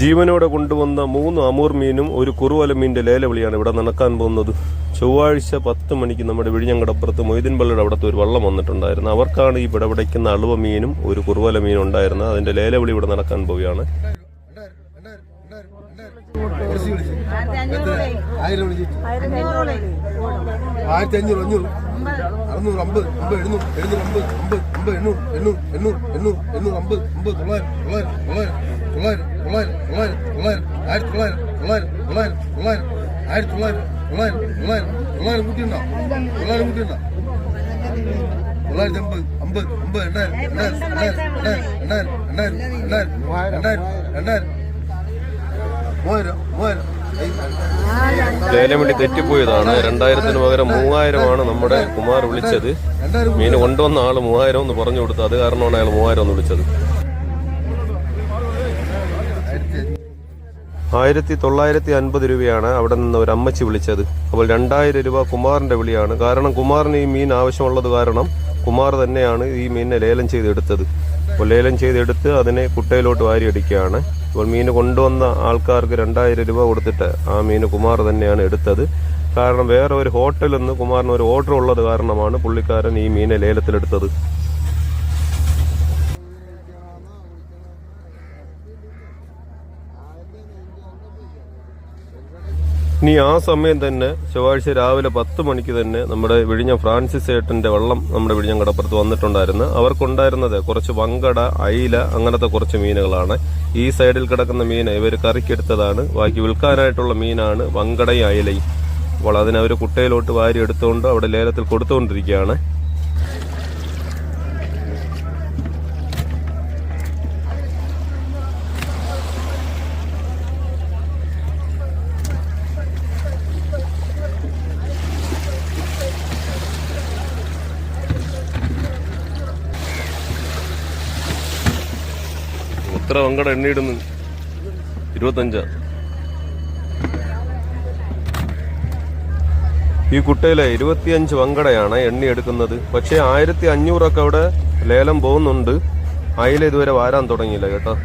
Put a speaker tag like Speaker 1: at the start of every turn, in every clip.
Speaker 1: ജീവനോടെ കൊണ്ടുവന്ന മൂന്ന് അമൂർ മീനും ഒരു കുറുവല മീനിന്റെ ലേലവിളിയാണ് ഇവിടെ നടക്കാൻ പോകുന്നത്. ചൊവ്വാഴ്ച പത്ത് മണിക്ക് നമ്മുടെ വിഴിഞ്ഞങ്കടപ്പുറത്ത് മൊയ്തീൻ പള്ളിയുടെ അവിടുത്തെ ഒരു വള്ളം വന്നിട്ടുണ്ടായിരുന്നു. അവർക്കാണ് ഈ വിടവിടയ്ക്കുന്ന അളുവ മീനും ഒരു കുറുവല മീനും ഉണ്ടായിരുന്നത്. അതിന്റെ ലേലവിളി ഇവിടെ നടക്കാൻ പോവുകയാണ്.
Speaker 2: ആയിരം ആയിരത്തി അഞ്ഞൂറ് അഞ്ഞൂറ് അറുന്നൂറ് അമ്പത് അമ്പത് എഴുന്നൂറ് എഴുന്നൂറ് അമ്പത് അമ്പത് അമ്പത് എണ്ണൂറ് എണ്ണൂറ് എണ്ണൂറ് എണ്ണൂറ് എണ്ണൂറ് അമ്പത് അമ്പത് തൊള്ളായിരം തൊള്ളായിരം തൊള്ളായിരം തൊള്ളായിരം തൊള്ളായിരം തൊള്ളായിരം തൊള്ളായിരം ആയിരത്തി തൊള്ളായിരം തൊള്ളായിരം തൊള്ളായിരം തൊള്ളായിരം ആയിരത്തി തൊള്ളായിരം തൊള്ളായിരം തൊള്ളായിരം തൊള്ളായിരം കൂട്ടിയുണ്ടോ തൊള്ളായിരം കൂട്ടിയുണ്ടോ തൊള്ളായിരത്തി അമ്പത് അമ്പത് അമ്പത് എണ്ണായിരം എണ്ണായിരം എണ്ണായിരം എണ്ണായിരം എണ്ണായിരം രണ്ടായിരം രണ്ടായിരം മൂവായിരം മൂവായിരം
Speaker 1: ലേലവിളി തെറ്റിപ്പോയതാണ്. രണ്ടായിരത്തിന് പകരം മൂവായിരമാണ് നമ്മുടെ കുമാർ വിളിച്ചത്. മീൻ കൊണ്ടുവന്ന ആൾ മൂവായിരം എന്ന് പറഞ്ഞു കൊടുത്തു അത് കാരണമാണ് അയാൾ മൂവായിരം എന്ന് വിളിച്ചത്. ആയിരത്തി തൊള്ളായിരത്തി അൻപത് രൂപയാണ് അവിടെ നിന്ന് ഒരു അമ്മച്ചി വിളിച്ചത്. അപ്പോൾ രണ്ടായിരം രൂപ കുമാറിന്റെ വിളിയാണ്. കാരണം കുമാറിന് ഈ മീൻ ആവശ്യമുള്ളത് കാരണം കുമാർ തന്നെയാണ് ഈ മീനിനെ ലേലം ചെയ്തെടുത്തത്. ലേലം ചെയ്തെടുത്ത് അതിനെ കുട്ടയിലോട്ട് വാരിയടിക്കുകയാണ്. അപ്പോൾ മീൻ കൊണ്ടുവന്ന ആൾക്കാർക്ക് രണ്ടായിരം രൂപ കൊടുത്തിട്ട് ആ മീൻ കുമാർ തന്നെയാണ് എടുത്തത്. കാരണം വേറെ ഒരു ഹോട്ടലിൽ നിന്ന് കുമാറിന് ഒരു ഓർഡർ ഉള്ളത് കാരണമാണ് പുള്ളിക്കാരൻ ഈ മീനെ ലേലത്തിലെടുത്തത്. ഇനി ആ സമയം തന്നെ ചൊവ്വാഴ്ച രാവിലെ പത്ത് മണിക്ക് തന്നെ നമ്മുടെ വിഴിഞ്ഞ ഫ്രാൻസിസ് ഏട്ടന്റെ വെള്ളം നമ്മുടെ വിഴിഞ്ഞം കടപ്പുറത്ത് വന്നിട്ടുണ്ടായിരുന്നു. അവർക്കുണ്ടായിരുന്നത് കുറച്ച് വങ്കട അയില അങ്ങനത്തെ കുറച്ച് മീനുകളാണ്. ഈ സൈഡിൽ കിടക്കുന്ന മീൻ ഇവർ കറിക്കെടുത്തതാണ്. ബാക്കി വിൽക്കാനായിട്ടുള്ള മീനാണ് വങ്കടയും അയിലയും. അപ്പോൾ അതിനവർ കുട്ടയിലോട്ട് വാരി എടുത്തുകൊണ്ട് അവിടെ ലേലത്തിൽ കൊടുത്തുകൊണ്ടിരിക്കുകയാണ്. എത്ര വങ്കട എണ്ണിയിടുന്നു? ഇരുപത്തഞ്ചാ. ഈ കുട്ടയിലെ ഇരുപത്തിയഞ്ച് വങ്കടയാണ് എണ്ണി എടുക്കുന്നത് പക്ഷേ ആയിരത്തി അഞ്ഞൂറൊക്കെ അവിടെ ലേലം പോകുന്നുണ്ട്. അയില ഇതുവരെ വാരാൻ തുടങ്ങിയില്ല കേട്ടോ.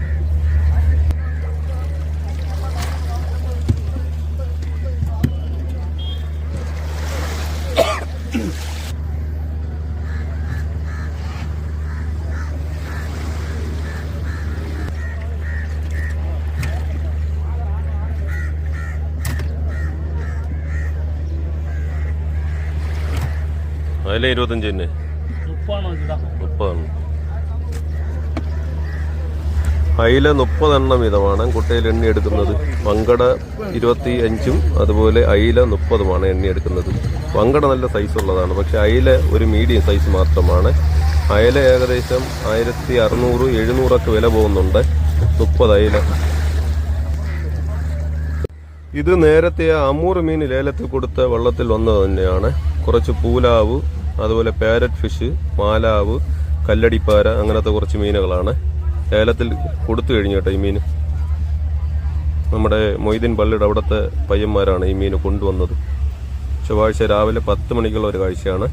Speaker 1: അയില ഇരുപത്തഞ്ച് തന്നെ. മുപ്പതാണ് അയില മുപ്പതെണ്ണം വീതമാണ് കുട്ടയിൽ എണ്ണി എടുക്കുന്നത്. വങ്കട ഇരുപത്തി അഞ്ചും അതുപോലെ അയില മുപ്പതുമാണ് എണ്ണി എടുക്കുന്നത്. വങ്കട നല്ല സൈസ് ഉള്ളതാണ്. പക്ഷെ അയില ഒരു മീഡിയം സൈസ് മാത്രമാണ്. അയല ഏകദേശം ആയിരത്തി അറുന്നൂറ് എഴുന്നൂറൊക്കെ വില പോകുന്നുണ്ട്. മുപ്പത് അയില. ഇത് നേരത്തെ അമൂർ മീൻ ലേലത്തിൽ കൊടുത്ത വെള്ളത്തിൽ വന്നത് തന്നെയാണ്. കുറച്ച് പൂലാവ് അതുപോലെ പാരറ്റ് ഫിഷ് മാലാവ് കല്ലടിപ്പാര അങ്ങനത്തെ കുറച്ച് മീനുകളാണ് ലേലത്തിൽ കൊടുത്തു കഴിഞ്ഞു കേട്ടോ ഈ മീൻ. നമ്മുടെ മൊയ്തീൻ പള്ളിയുടെ അവിടുത്തെ പയ്യന്മാരാണ് ഈ മീൻ കൊണ്ടുവന്നത്. ചൊവ്വാഴ്ച രാവിലെ പത്ത് മണിക്കുള്ള ഒരു കാഴ്ചയാണ്.